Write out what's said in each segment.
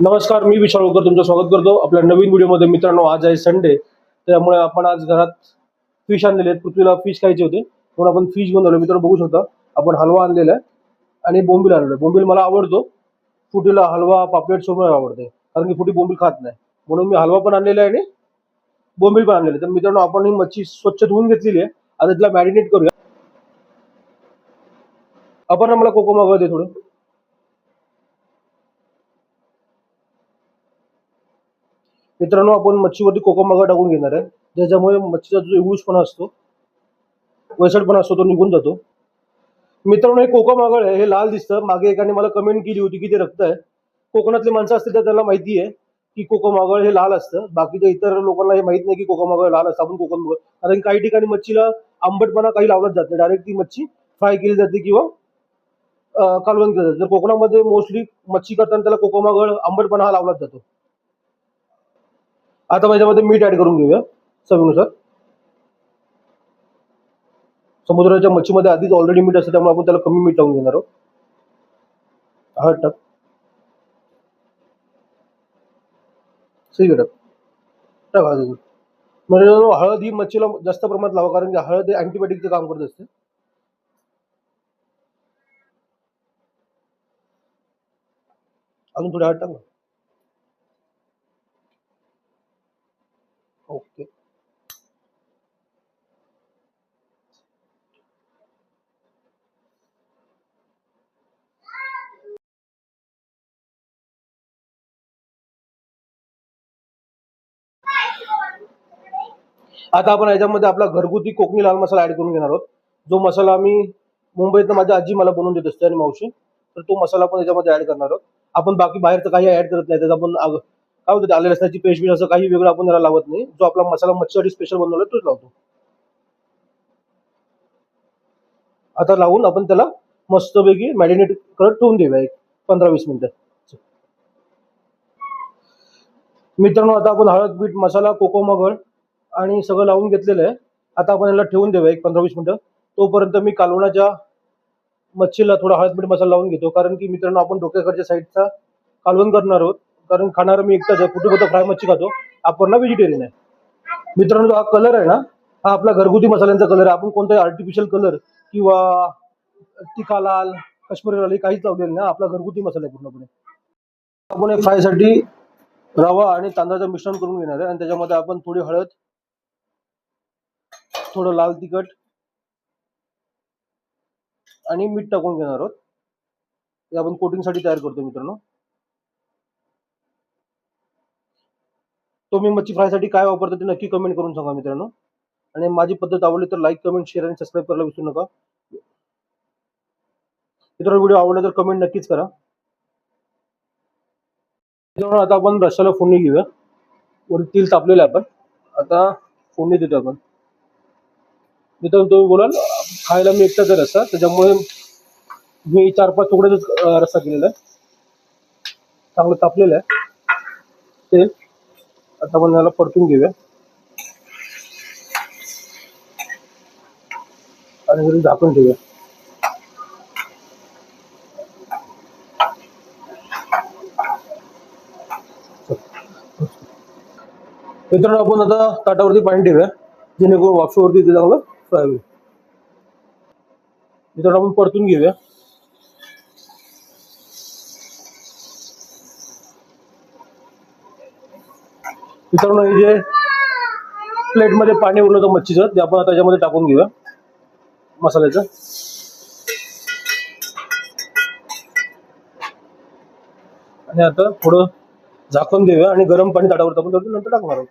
नमस्कार मी विशाल होकर तुमचं स्वागत करतो. आपल्या नवीन व्हिडिओमध्ये मित्रांनो आज आहे संडे त्यामुळे आपण आज घरात फिश आणलेले आहेत. पृथ्वीला फिश खायचे होते. म्हणून आपण फिश घेऊन आलो मित्रांनो बघू शकता आपण हलवा आणलेला आहे आणि बोंबील आणलेलं आहे. बोंबील मला आवडतो. फुटीला हलवा पापलेट सोबत आवडते. कारण की फुटी बोंबील खात नाही. म्हणून मी हलवा पण आणलेला आहे आणि बोंबील पण आणलेले तर मित्रांनो आपण ही मच्छी स्वच्छ धुवून घेतलेली आहे. आता तिला मॅरिनेट करूया. आपण मला कोको मागवते थोडं. मित्रांनो आपण मच्छीवरती कोकम टाकून घेणार आहे. ज्याच्यामुळे मच्छीचा जो इगूसपणा असतो वैसटपणा असतो तो निघून जातो. मित्रांनो हे कोकम आगळ आहे हे लाल दिसतं. मागे एकाने मला कमेंट केली होती की ते रक्त आहे. कोकणातली माणसं असतील तर त्यांना माहिती आहे की कोकम आगळ हे लाल असतं. बाकीच्या इतर लोकांना हे माहीत नाही की कोकम आगळ लाल असतं. आपण कोकम कारण की काही ठिकाणी मच्छीला आंबटपणा काही लावलंच जात नाही. डायरेक्ट ती मच्छी फ्राय केली जाते किंवा कालवण केली जाते. तर कोकणामध्ये मोस्टली मच्छी करताना त्याला कोकम आगळ आंबटपणा हा लावलाच जातो. आता माझ्यामध्ये मीठ ऍड करून घेऊया चवीनुसार. समुद्राच्या मच्छीमध्ये आधीच ऑलरेडी मीठ असतं त्यामुळे आपण त्याला कमी मीठ टाकून घेणार आहोत. हळद टाक. ठीक टाक. टाक हळद अजून. म्हणजे हळद ही मच्छीला जास्त प्रमाणात लावा कारण की हळद हे अँटीबायोटिकचं काम करत असते. अजून थोडी हळद टाक ना. ओके. आता आपण याच्यामध्ये आपला घरगुती कोकणी लाल मसाला ऍड करून घेणार आहोत. जो मसाला मी मुंबईत माझी आजी मला बनवून देत असते आणि मावशी तर तो मसाला पण याच्यामध्ये ऍड करणार आहोत. आपण बाकी बाहेरचं काही ऍड करत नाही त्याचा आपण काय होतं ते आले लसणाची पेस्ट असं काही वेगळं आपण त्याला लावत नाही. जो आपला मसाला मच्छीसाठी स्पेशल बनवला तोच लावतो. आता लावून आपण त्याला मस्तपैकी मॅरिनेट करत ठेवून देऊया एक पंधरा वीस मिनिटं. मित्रांनो आता आपण हळद बीट मसाला कोको मगळ आणि सगळं लावून घेतलेलं आहे. आता आपण याला ठेवून देऊया एक पंधरा वीस मिनिटं. तोपर्यंत मी कालवणाच्या मच्छीला थोडा हळद मीठ मसाला लावून घेतो. कारण की मित्रांनो आपण डोक्याकडच्या साईडचा कालवण करणार आहोत. कारण खाणारं मी एकटाच आहे. कुठे कुठं फ्राय मच्छी खातो. आपण व्हेजिटेरियन आहे. मित्रांनो जो हा कलर आहे ना हा आपला घरगुती मसाल्यांचा कलर आहे. आपण कोणताही आर्टिफिशियल कलर किंवा तिखा लाल काश्मीरी लाल हे काहीच लावलेलं नाही. आपला घरगुती मसाला आहे पूर्णपणे. आपण एक फ्रायसाठी रवा आणि तांदळाचं मिश्रण करून घेणार आहे. आणि त्याच्यामध्ये आपण थोडी हळद थोडं लाल तिखट आणि मीठ टाकून घेणार आहोत. हे आपण कोटिंगसाठी तयार करतो मित्रांनो. तो मी मच्छी फ्रायसाठी काय वापरतो ते नक्की कमेंट करून सांगा मित्रांनो. आणि माझी पद्धत आवडली तर लाईक कमेंट शेअर आणि सबस्क्राईब करायला विसरू नका. मित्रांनो व्हिडिओ आवडला तर कमेंट नक्कीच करा. मित्रांनो आता आपण रश्याला फोडणी घेऊया. वर तेल तापलेलं आहे आपण. आता फोडणी देतो आपण. मित्रांनो तुम्ही बोलाल खायला मी एकटाच रस्ता रस्सा? त्याच्यामुळे मी चार पाच तुकड्याच रस्सा केलेला आहे. चांगलं तापलेलं आहे. तेल आता आपण याला परतून घेऊया. आणि झाकून ठेवूया. मित्रांनो आपण आता ताटावरती पाणी ठेवूया जेणेकरून वाफेवरती ते चांगलं सोयाबीन मित्रांनो आपण परतून घेऊया. मित्रांनो हे जे प्लेटमध्ये पाणी उरलं होतं मच्छीचं ते आपण त्याच्यामध्ये टाकून घेऊया. मसाल्याचं. आणि आता थोडं झाकून देऊया आणि गरम पाणी ताटावर टाकून नंतर टाकणार आहोत.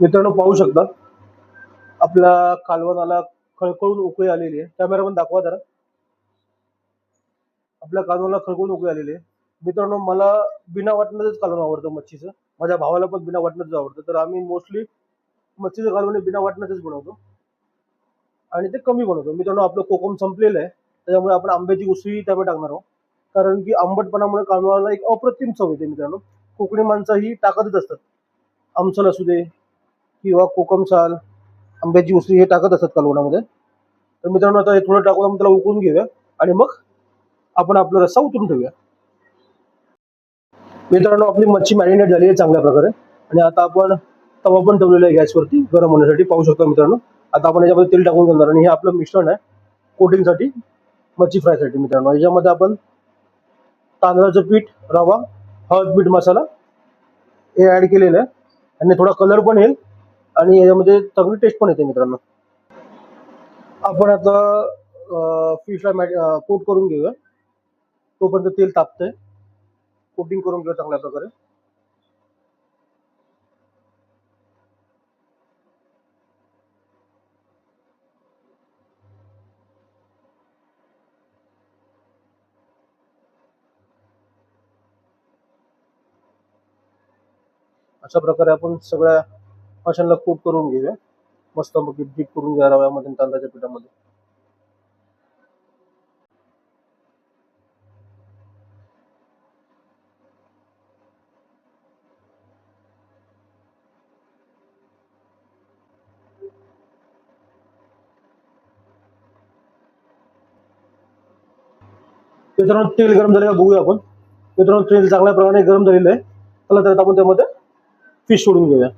मित्रांनो पाहू शकता आपल्या कालवणाला खळखळून उकळी आलेली आहे. कॅमेरा पण दाखवा जरा. आपल्या कालवणाला खळखळून उकळी आलेली आहे. मित्रांनो मला बिना वाटणारच कालवण आवडतं मच्छीचं. माझ्या भावाला पण बिना वाटणारच आवडतं. तर आम्ही मोस्टली मच्छीचं कालवण हे बिना वाटणारच बनवतो. आणि ते कमी बनवतो. मित्रांनो आपलं कोकम संपलेलं आहे. त्याच्यामुळे आपण आंब्याची उसळी त्यामुळे टाकणार आहोत. कारण की आंबटपणामुळे कालवणाला एक अप्रतिम चव येते मित्रांनो. कोकणी माणसं ही टाकतच असतात. आमसल असू दे किंवा कोकम साल आंब्याची उसळी हे टाकत असतात कालवणामध्ये. तर मित्रांनो आता हे थोडं टाकून आपण त्याला उकळून घेऊया. आणि मग आपण आपला रस्सा उतरून ठेवूया. मित्रांनो आपली मच्छी मॅरिनेट झाली आहे चांगल्या प्रकारे. आणि आता आपण तवा पण ठेवलेला आहे गॅसवरती गरम होण्यासाठी. पाहू शकता मित्रांनो आता आपण याच्यामध्ये तेल टाकून घेणार आणि हे आपलं मिश्रण आहे कोटिंगसाठी मच्छी फ्रायसाठी मित्रांनो. याच्यामध्ये आपण तांदळाचं पीठ रवा हळद मीठ मसाला हे ॲड केलेलं आहे. आणि थोडा कलर पण येईल आणि याच्यामध्ये चांगली टेस्ट पण येते मित्रांनो. आपण आता फिशला मॅ कोट करून घेऊया. तोपर्यंत तेल तापतंय. कोटिंग करून घेऊ चांगल्या प्रकारे. अशा प्रकारे आपण सगळ्या माशांना कोट करून घेऊया. मस्त डीप करून घ्या रव्यामध्ये तांदळाच्या पिठामध्ये. मित्रांनो तेल गरम झाले का बघूया आपण. मित्रांनो तेल चांगल्या प्रमाणे गरम झालेलं आहे. त्याला त्यात आपण त्यामध्ये फिश सोडून घेऊया.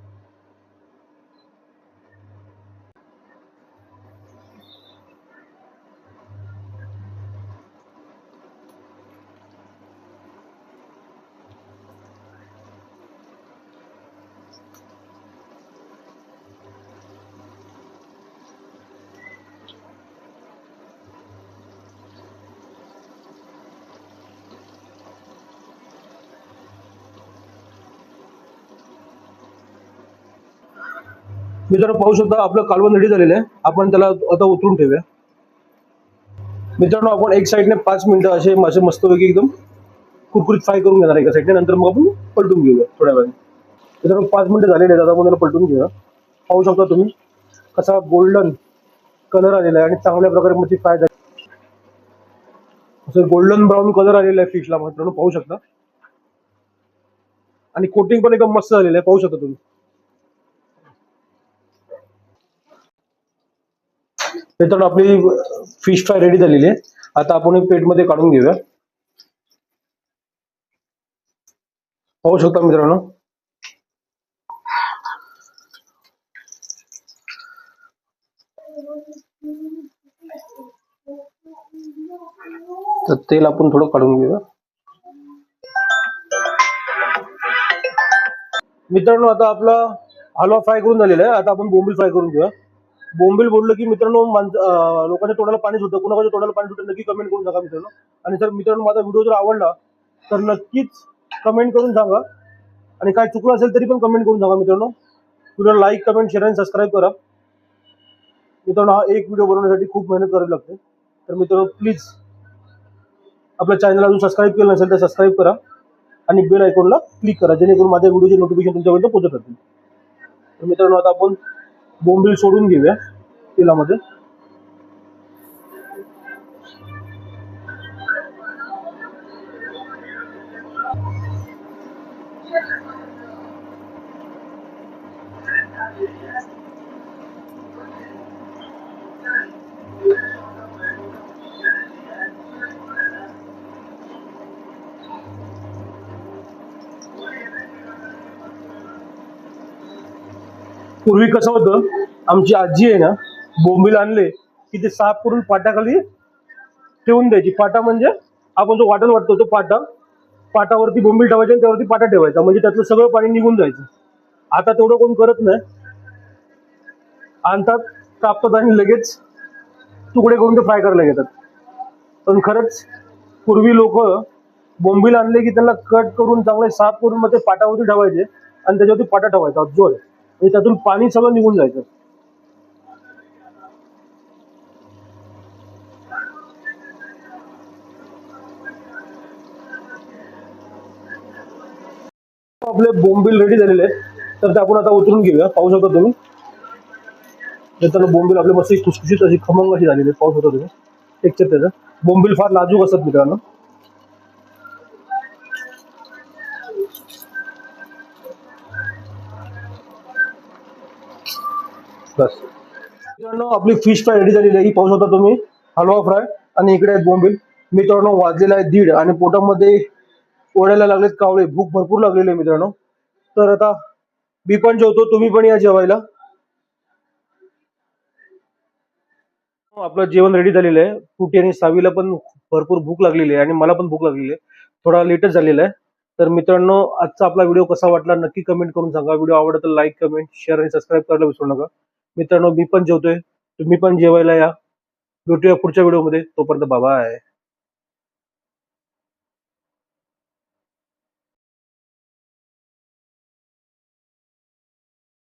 मित्रांनो पाहू शकता आपलं कालवण रेडी झालेलं आहे. आपण त्याला आता उतरून ठेवूया. मित्रांनो आपण एक साईडने पाच मिनिटं असे मासे मस्तपैकी एकदम कुरकुरीत फ्राय करून घेणार एका साईडने नंतर मग आपण पलटून घेऊया थोड्या वेळाने. मित्रांनो पाच मिनिटं झालेले आहेत आता आपण त्याला पलटून घेऊया. पाहू शकता तुम्ही कसा गोल्डन कलर आलेला आहे आणि चांगल्या प्रकारे मच्छी फ्राय झाली. असं गोल्डन ब्राऊन कलर आलेला आहे फिशला मित्रांनो पाहू शकता. आणि कोटिंग पण एकदम मस्त झालेलं आहे पाहू शकता तुम्ही. मित्रांनो आपली फिश फ्राय रेडी झालेली आहे. आता आपण हे प्लेटमध्ये काढून घेऊया. पाहू शकता मित्रांनो? तर तेल आपण थोडं काढून घेऊया. मित्रांनो आता आपला हलवा फ्राय करून झालेला आहे. आता आपण बोंबील फ्राय करून घेऊया. बोंबील बोललं की मित्रांनो लोकांच्या तोंडाला पाणी सुटतं. कुणाच्या तोंडाला पाणी सुटतं नक्की कमेंट करून सांगा मित्रांनो. आणि जर मित्रांनो माझा व्हिडिओ जर आवडला तर नक्कीच कमेंट करून सांगा. आणि काय चुकलं असेल तरी पण कमेंट करून सांगा मित्रांनो. व्हिडिओ लाईक कमेंट शेअर आणि सबस्क्राईब करा. मित्रांनो हा एक व्हिडिओ बनवण्यासाठी खूप मेहनत करावी लागते. तर मित्रांनो प्लीज आपल्या चॅनल अजून सबस्क्राईब केलं नसेल तर सबस्क्राईब करा. आणि बेल आयकॉनला क्लिक करा जेणेकरून माझ्या व्हिडिओचे नोटिफिकेशन तुमच्यापर्यंत पोहोचत राहतील. तर मित्रांनो आता आपण बोंबील सोडून घेऊया तेलामध्ये पूर्वी कसं होतं आमची आजी आहे ना बोंबील आणले की ते साफ करून पाटाखाली ठेवून द्यायची. पाटा म्हणजे आपण जो वाटण वाटतो तो पाटा पाटावरती बोंबील ठेवायचे आणि त्यावरती पाटा ठेवायचा. म्हणजे त्यातलं सगळं पाणी निघून जायचं. आता तेवढं कोण करत नाही. आणतात कापतात आणि लगेच तुकडे करून ते फ्राय करायला घेतात. पण खरंच पूर्वी लोक बोंबील आणले की त्याला कट करून चांगले साफ करून मग ते पाटावरती ठेवायचे आणि त्याच्यावरती पाटा ठेवायचा. जोड म्हणजे त्यातून पाणी सगळं निघून जायचं. आपले बोंबील रेडी झालेले आहेत. तर ते आपण आता उतरून घेऊया. पाहू शकता तुम्ही. त्याला बोंबील आपले मस्त खुसखुशीत अशी खमंग अशी झालेली आहे पाहू शकता तुम्ही. टेक्चर त्याचं. बोंबील फार नाजूक असतात मित्रांनो. बस. मित्रांनो आपली फिश फ्राय रेडी झालेली आहे. ही पाहू शकता तुम्ही. हलवा फ्राय आणि इकडे आहेत बोंबील. मित्रांनो वाजलेला आहे दीड. आणि पोटामध्ये ओढायला लागलेत कावळे. भूक भरपूर लागलेली आहे मित्रांनो. तर आता मी पण जेवतो तुम्ही पण या जेवायला. आपलं जेवण रेडी झालेलं आहे. कुटी आणि सावीला पण भरपूर भूक लागलेली आहे. आणि मला पण भूक लागलेली आहे. थोडा लेटच झालेला आहे. तर मित्रांनो आजचा आपला व्हिडिओ कसा वाटला नक्की कमेंट करून सांगा. व्हिडिओ आवडला तर लाईक कमेंट शेअर आणि सबस्क्राईब करायला विसरू नका. मित्रांनो मी पण जेवतोय. तुम्ही पण जेवायला या. भेटूया पुढच्या व्हिडिओमध्ये तोपर्यंत बाबा आहे